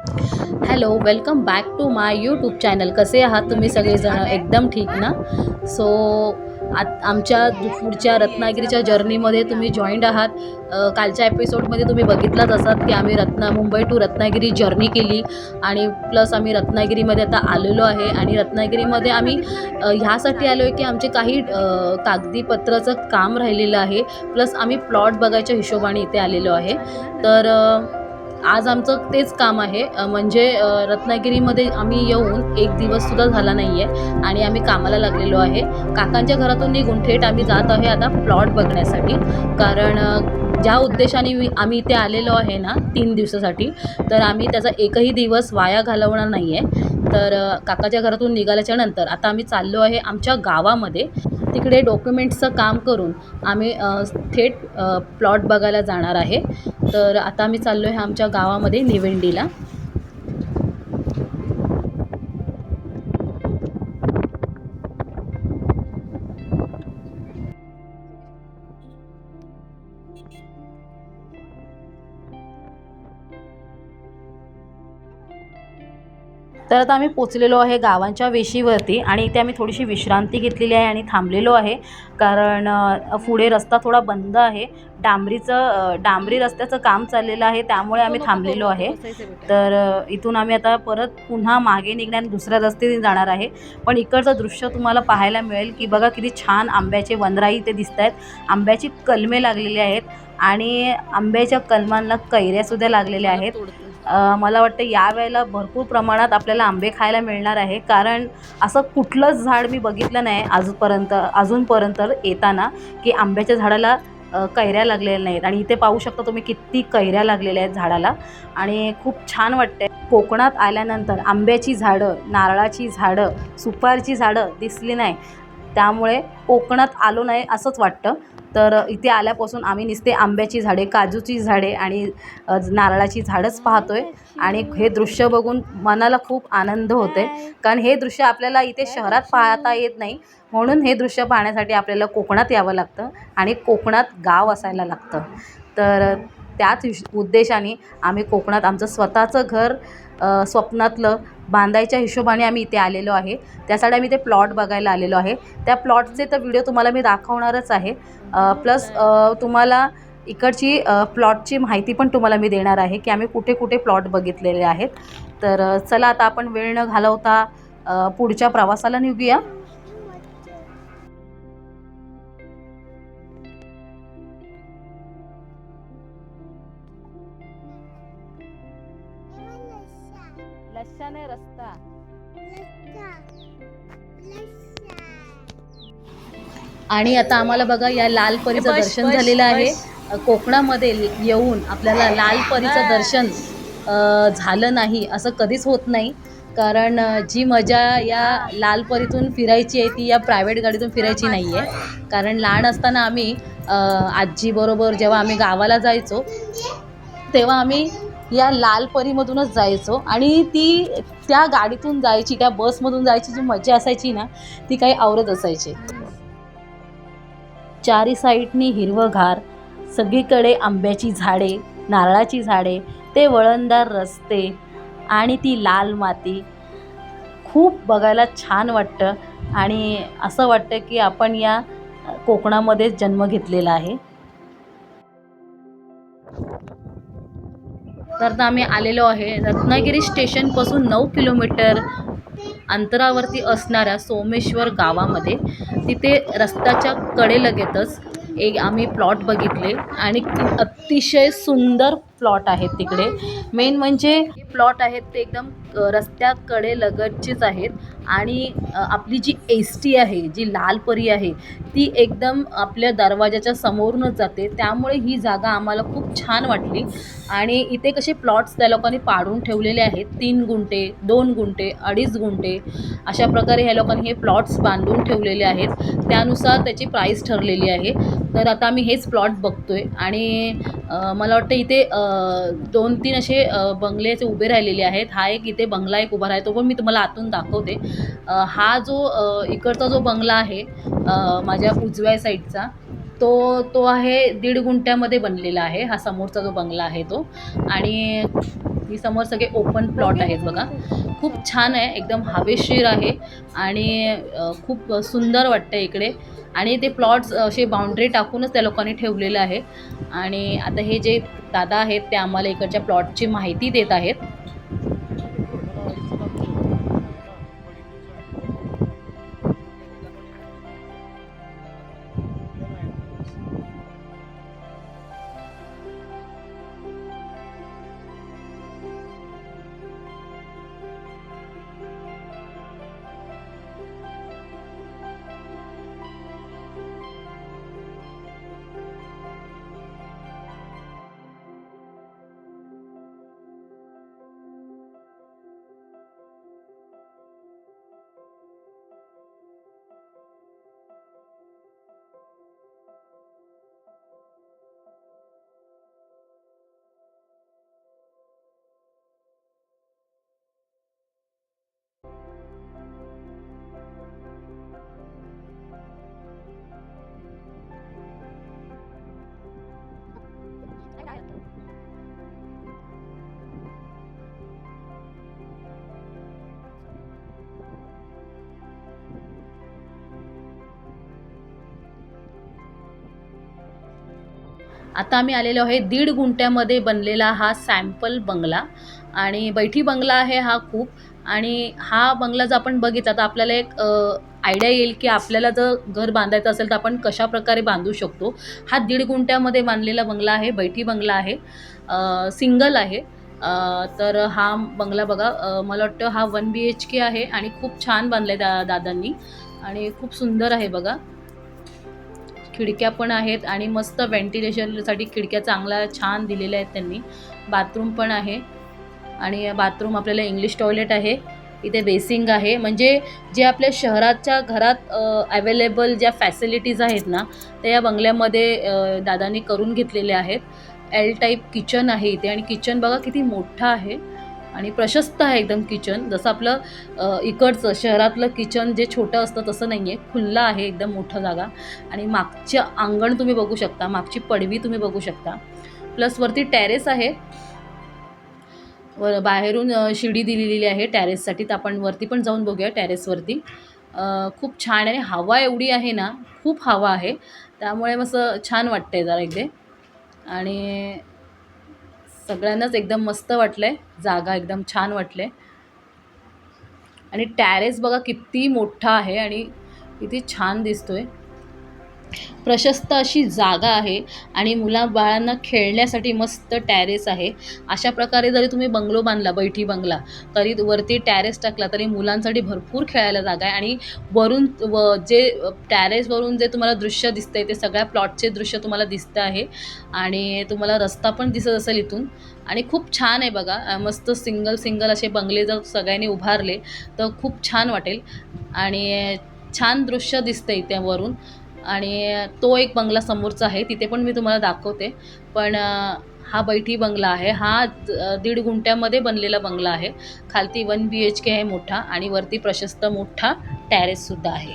Hello welcome back to my YouTube channel. कसे आहात तुम्ही सगळेजण? एकदम ठीक ना? सो आत आमच्या पुढच्या रत्नागिरीच्या जर्नीमध्ये तुम्ही जॉईंड आहात. कालच्या एपिसोडमध्ये तुम्ही बघितलाच असाल की आम्ही रत्ना मुंबई टू रत्नागिरी जर्नी केली. आणि प्लस आम्ही रत्नागिरीमध्ये आता आलेलो आहे. आणि रत्नागिरीमध्ये आम्ही ह्यासाठी आलो आहे की आमचे काही कागदीपत्राचं काम राहिलेलं आहे. प्लस आम्ही प्लॉट बघायच्या हिशोबाने इथे आलेलो आहे. तर आज आमचं तेच काम आहे. म्हणजे रत्नागिरीमध्ये आम्ही येऊन एक दिवससुद्धा झाला नाही आहे आणि आम्ही कामाला लागलेलो आहे. काकांच्या घरातून निघून थेट आम्ही जात आहे आता प्लॉट बघण्यासाठी. कारण ज्या उद्देशाने मी आम्ही इथे आलेलो आहे ना तीन दिवसासाठी तर आम्ही त्याचा एकही दिवस वाया घालवणार नाही आहे तर काकाच्या घरातून निघाल्याच्या नंतर आता आम्ही चाललो आहे आमच्या गावामध्ये. तिकडे डॉक्युमेंट्सचं काम करून आम्ही थेट प्लॉट बघायला जाणार आहे. तर आता आम्ही चाललो आहे आमच्या गावामध्ये निवेंडीला. तर आता आम्ही पोचलेलो आहे गावांच्या वेशीवरती आणि इथे आम्ही थोडीशी विश्रांती घेतलेली आहे आणि थांबलेलो आहे. कारण पुढे रस्ता थोडा बंद आहे. डांबरीचं डांबरी रस्त्याचं काम चाललेलं आहे त्यामुळे आम्ही थांबलेलो आहे. तर इथून आम्ही आता परत पुन्हा मागे निघण्यात दुसऱ्या रस्त्याने जाणार आहे. पण इकडचं दृश्य तुम्हाला पाहायला मिळेल की बघा किती छान आंब्याचे वनराई इथे दिसत आहेत आंब्याची कलमे लागलेली आहेत आणि आंब्याच्या कलमांना कैऱ्यासुद्धा लागलेल्या आहेत. मला वाटतं यावेळेला भरपूर प्रमाणात आपल्याला आंबे खायला मिळणार आहे. कारण असं कुठलंच झाड मी बघितलं नाही आजपर्यंत अजूनपर्यंत येताना की आंब्याच्या झाडाला कैऱ्या लागलेल्या नाहीत. आणि इथे पाहू शकता तुम्ही किती कैऱ्या लागलेल्या आहेत झाडाला. आणि खूप छान वाटते कोकणात आल्यानंतर आंब्याची झाडं नारळाची झाडं सुपारची झाडं दिसली नाही. त्यामुळे कोकणात आलो नाही असंच वाटतं. तर इथे आल्यापासून आम्ही नुसते आंब्याची झाडे काजूची झाडे आणि नारळाची झाडंच पाहतो आहे आणि हे दृश्य बघून मनाला खूप आनंद होते कारण हे दृश्य आपल्याला इथे शहरात पाहता येत नाही. म्हणून हे दृश्य पाहण्यासाठी आपल्याला कोकणात यावं लागतं आणि कोकणात गाव असायला लागतं. तर त्याच उद्देशाने आम्ही कोकणात आमचं स्वतःचं घर स्वप्नातलं बांधायच्या हिशोबाने आम्ही इथे आलेलो आहे. त्यासाठी आम्ही ते प्लॉट बघायला आलेलो आहे. त्या प्लॉटचे तर व्हिडिओ तुम्हाला मी दाखवणारच आहे. प्लस तुम्हाला इकडची प्लॉटची माहिती पण तुम्हाला मी देणार आहे की आम्ही कुठे कुठे प्लॉट बघितलेले आहेत. तर चला आता आपण वेळ न घालवता पुढच्या प्रवासाला निघूया. आणि आता आम्हाला बघा या लाल परीचं दर्शन झालेलं आहे. कोकणामध्ये येऊन आपल्याला लाल परीचं दर्शन झालं नाही असं कधीच होत नाही. कारण जी मजा या लाल परीतून फिरायची आहे ती या प्रायव्हेट गाडीतून फिरायची नाही आहे कारण लहान असताना आम्ही आजीबरोबर जेव्हा आम्ही गावाला जायचो तेव्हा आम्ही या लाल परीमधूनच जायचो. आणि ती त्या गाडीतून जायची त्या बसमधून जायची जी मजा असायची ना ती काही आवरत असायची. चारी साईडनी हिरवंगार सगळीकडे आंब्याची झाडे नारळाची झाडे ते वळणदार रस्ते आणि ती लाल माती. खूप बघायला छान वाटतं आणि असं वाटतं की आपण या कोकणामध्येच जन्म घेतलेला आहे. तर आम्ही आलेलो आहे रत्नागिरी स्टेशनपासून नऊ किलोमीटर अंतरावरती असणाऱ्या सोमेश्वर गावामध्ये तिथे रस्त्याच्या कडेलगेतच एक आम्ही प्लॉट बघितले आणि अतिशय सुंदर प्लॉट आहेत तिकडे. मेन म्हणजे प्लॉट आहेत ते एकदम रस्त्याकडे लगतचेच आहेत. आणि आपली जी एस टी आहे जी लाल परी आहे ती एकदम आपल्या दरवाजाच्या समोरूनच जाते. त्यामुळे ही जागा आम्हाला खूप छान वाटली. आणि इथे कसे प्लॉट्स त्या लोकांनी पाडून ठेवलेले आहेत. तीन गुंठे दोन गुंठे अडीच गुंठे. अशा प्रकारे ह्या लोकांनी हे प्लॉट्स बांधून ठेवलेले आहेत. त्यानुसार त्याची प्राईस ठरलेली आहे. तर आता आम्ही हेच प्लॉट बघतो आहे आणि मला वाटतं इथे दोन तीन असे बंगले असे उभे राहिलेले आहेत. हा एक इथे बंगला एक उभा राहतो. पण मी तुम्हाला आतून दाखवते. हा जो इकडचा जो बंगला आहे माझ्या उजव्या साईडचा तो तो आहे दीड गुंठ्यामध्ये बनलेला आहे. हा समोरचा जो बंगला आहे तो. आणि ही समोर सगळे ओपन प्लॉट आहेत बघा. खूप छान आहे. एकदम हवेशीर आहे. आणि खूप सुंदर वाटतं इकडे. आणि ते प्लॉट्स असे बाउंड्री टाकूनच त्या लोकांनी ठेवलेलं आहे आणि आता हे जे दादा आहेत ते आम्हाला इकडच्या प्लॉटची माहिती देत आहेत. आता आम्ही आलेलो आहे दीड गुंठ्यामध्ये बनलेला हा सॅम्पल बंगला. आणि बैठी बंगला आहे हा खूप. आणि हा बंगला जर आपण बघितला तर आपल्याला एक आयडिया येईल की आपल्याला जर घर बांधायचं असेल तर आपण कशा प्रकारे बांधू शकतो. हा दीड गुंठ्यामध्ये बांधलेला बंगला आहे बैठी बंगला आहे. सिंगल आहे. तर हा बंगला बघा मला वाटतं हा वन बी एच के आहे आणि खूप छान बांधला आहे दा दादांनी. आणि खूप सुंदर आहे बघा. खिडक्या पण आहेत आणि मस्त व्हेंटिलेशनसाठी खिडक्या चांगल्या छान दिलेल्या आहेत त्यांनी. बाथरूम पण आहे आणि बाथरूम आपल्याला इंग्लिश टॉयलेट आहे. इथे बेसिंग आहे. म्हणजे जे आपल्या शहराच्या घरात अवेलेबल ज्या फॅसिलिटीज आहेत ना त्या या बंगल्यामध्ये दादांनी करून घेतलेल्या आहेत. एल टाईप किचन आहे इथे आणि किचन बघा किती मोठं आहे. आणि प्रशस्त आहे एकदम किचन. जसं आपलं इकडचं शहरातलं किचन जे छोटं असतं तसं नाही आहे खुल्लं आहे एकदम मोठं जागा. आणि मागच्या अंगण तुम्ही बघू शकता मागची पडवी तुम्ही बघू शकता. प्लस वरती टॅरेस आहे. वर बाहेरून शिडी दिलेली आहे टॅरेससाठी तर आपण वरती पण जाऊन बघूया टॅरेसवरती खूप छान आहे. हवा एवढी आहे ना खूप हवा आहे. त्यामुळे मस्त छान वाटतंय जरा इकडे. आणि सगळ्यांनाच एकदम मस्त वाटलं आहे जागा एकदम छान वाटले आणि टॅरेस बघा किती मोठा आहे आणि किती छान दिसतोय. प्रशस्त अशी जागा आहे आणि मुलाबाळांना खेळण्यासाठी मस्त टॅरेस आहे. अशा प्रकारे जरी तुम्ही बंगलो बांधला बैठी बंगला तरी वरती टॅरेस टाकला तरी मुलांसाठी भरपूर खेळायला जागा आहे. आणि वरून व जे टॅरेसवरून जे तुम्हाला दृश्य दिसतंय ते सगळ्या प्लॉटचे दृश्य तुम्हाला दिसतं आहे. आणि तुम्हाला रस्ता पण दिसत असेल इथून. आणि खूप छान आहे बघा मस्त सिंगल सिंगल असे बंगले जर सगळ्यांनी उभारले तर खूप छान वाटेल. आणि छान दृश्य दिसतं इथे वरून. आणि तो एक बंगला समोरचा आहे तिथे पण मी तुम्हाला दाखवते. पण हा बैठी बंगला आहे. हा दीड गुंठ्यामध्ये बनलेला बंगला आहे. खालती वन बी एच के आहे मोठा आणि वरती प्रशस्त मोठा टॅरेससुद्धा आहे.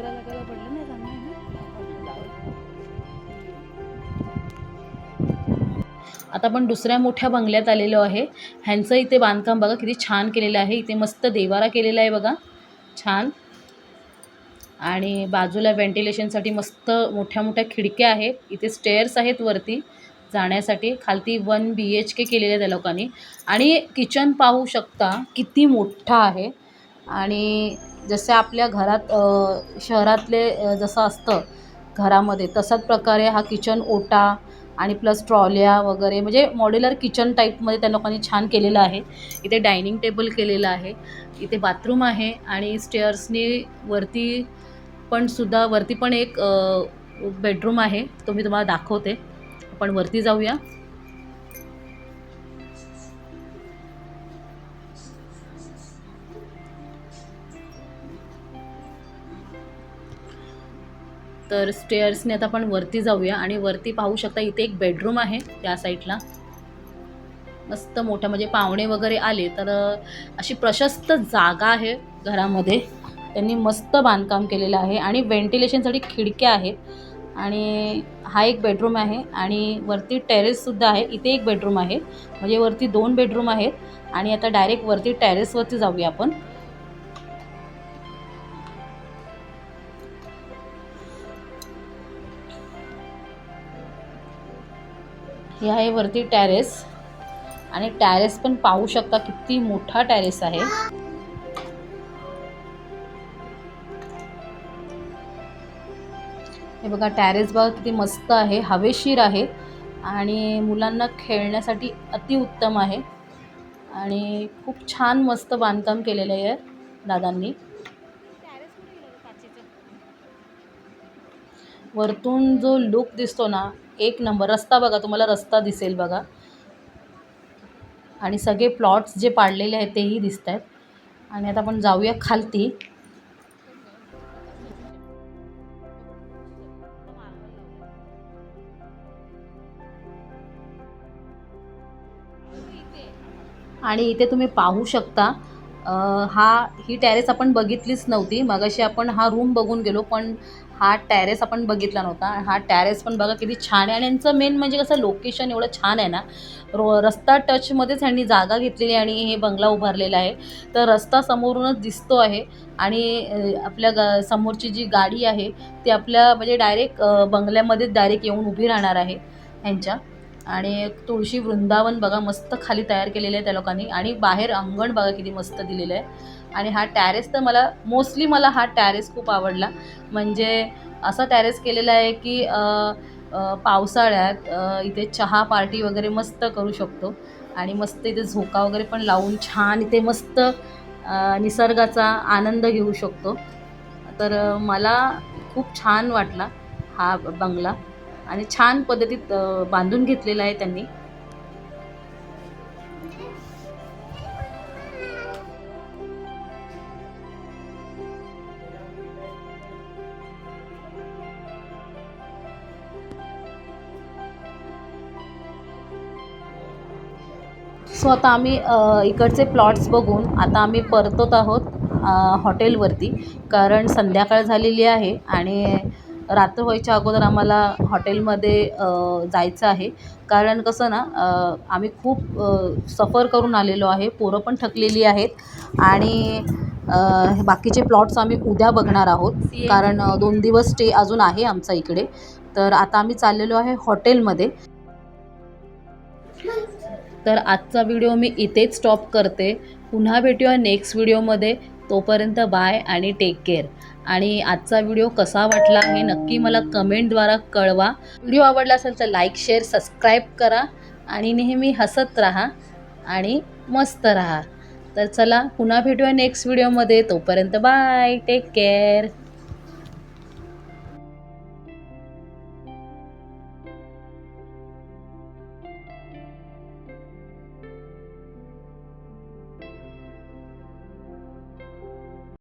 सतरा लागायला पडलं नाही आता आपण दुसऱ्या मोठ्या बंगल्यात आलेलो आहे. ह्यांचं इथे बांधकाम बघा किती छान केलेलं आहे. इथे मस्त देवारा केलेला आहे बघा. छान. आणि बाजूला व्हेंटिलेशनसाठी मस्त मोठ्या मोठ्या खिडक्या आहेत. इथे स्टेअर्स आहेत वरती जाण्यासाठी. खालती वन बी एच के केलेलं आहे त्या लोकांनी. आणि किचन पाहू शकता किती मोठा आहे. आणि जसे आपल्या घरात शहरातले जसं असतं घरामध्ये तसाच प्रकारे हा किचन ओटा आणि प्लस ट्रॉल्या वगैरे म्हणजे मॉड्युलर किचन टाईपमध्ये त्या लोकांनी छान केलेलं आहे. इथे डायनिंग टेबल केलेलं आहे. इथे बाथरूम आहे आणि स्टेअर्सनी वरती पण सुद्धा वरती पण एक बेडरूम आहे. तो मी तुम्हाला दाखवते. आपण वरती जाऊया. तर स्टेअर्सने आता आपण वरती जाऊया आणि वरती पाहू शकता इथे एक बेडरूम आहे त्या साईडला मस्त मोठ्या म्हणजे पाहुणे वगैरे आले तर अशी प्रशस्त जागा आहे घरामध्ये. त्यांनी मस्त बांधकाम केलेलं आहे आणि व्हेंटिलेशनसाठी खिडक्या आहेत. आणि हा एक बेडरूम आहे आणि वरती टेरेससुद्धा आहे. इथे एक बेडरूम आहे. म्हणजे वरती दोन बेडरूम आहेत. आणि आता डायरेक्ट वरती टेरेसवरती जाऊया आपण. हे आहे वरती टॅरेस आणि टॅरेस पण पाहू शकता किती मोठा टॅरेस आहे. हे बघा टॅरेस बघा किती मस्त आहे हवेशीर आहे. आणि मुलांना खेळण्यासाठी अतिउत्तम आहे. आणि खूप छान मस्त बांधकाम केलेलं आहे दादांनी. वरतून जो लुक दिसतो ना एक नंबर. रस्ता बघा तुम्हाला रस्ता दिसेल बघा. आणि सगळे प्लॉट्स जे पाडलेले आहेत तेही दिसत आहेत आणि आता आपण जाऊया खालती. आणि इथे तुम्ही पाहू शकता हा ही टॅरेस आपण बघितलीच नव्हती. मगाशी आपण हा रूम बघून गेलो पण हा टॅरेस आपण बघितला नव्हता. हा टॅरेस पण बघा किती छान आहे. आणि यांचं मेन म्हणजे कसं लोकेशन एवढं छान आहे ना रो रस्ता टचमध्येच ह्यांनी जागा घेतलेली आणि हे बंगला उभारलेला आहे. तर रस्ता समोरूनच दिसतो आहे. आणि आपल्या ग समोरची जी गाडी आहे ती आपल्या म्हणजे डायरेक्ट बंगल्यामध्येच डायरेक्ट येऊन उभी राहणार आहे ह्यांच्या आणि तुळशी वृंदावन बघा मस्त खाली तयार केलेलं आहे त्या लोकांनी. आणि बाहेर अंगण बघा किती मस्त दिलेलं आहे. आणि हा टॅरेस तर मला मोस्टली मला हा टॅरेस खूप आवडला. म्हणजे असा टॅरेस केलेला आहे की पावसाळ्यात इथे चहा पार्टी वगैरे मस्त करू शकतो. आणि मस्त इथे झोका वगैरे पण लावून छान इथे मस्त निसर्गाचा आनंद घेऊ शकतो. तर मला खूप छान वाटला हा बंगला. आणि छान पद्धतीत बांधून घेतलेला आहे त्यांनी. सो आता आम्ही इकडचे प्लॉट्स बघून आता आम्ही परतत आहोत हॉटेलवरती. कारण संध्याकाळ झालेली आहे आणि रात्र व्हायच्या अगोदर आम्हाला हॉटेलमध्ये जायचं आहे. कारण कसं ना आम्ही खूप सफर करून आलेलो आहे पोरं पण थकलेली आहेत आणि बाकीचे प्लॉट्स आम्ही उद्या बघणार आहोत. कारण दोन दिवस स्टे अजून आहे आमचा इकडे. तर आता आम्ही चाललेलो आहे हॉटेलमध्ये. तर आजचा व्हिडिओ मी इथेच स्टॉप करते. पुन्हा भेटूया नेक्स्ट व्हिडिओमध्ये तोपर्यंत बाय आणि टेक केअर आणि आजचा व्हिडिओ कसा वाटला हे नक्की मला कमेंटद्वारा कळवा. व्हिडिओ आवडला असेल तर लाईक शेअर सबस्क्राईब करा आणि नेहमी हसत राहा आणि मस्त राहा. तर चला पुन्हा भेटूया नेक्स्ट व्हिडिओमध्ये तोपर्यंत बाय टेक केअर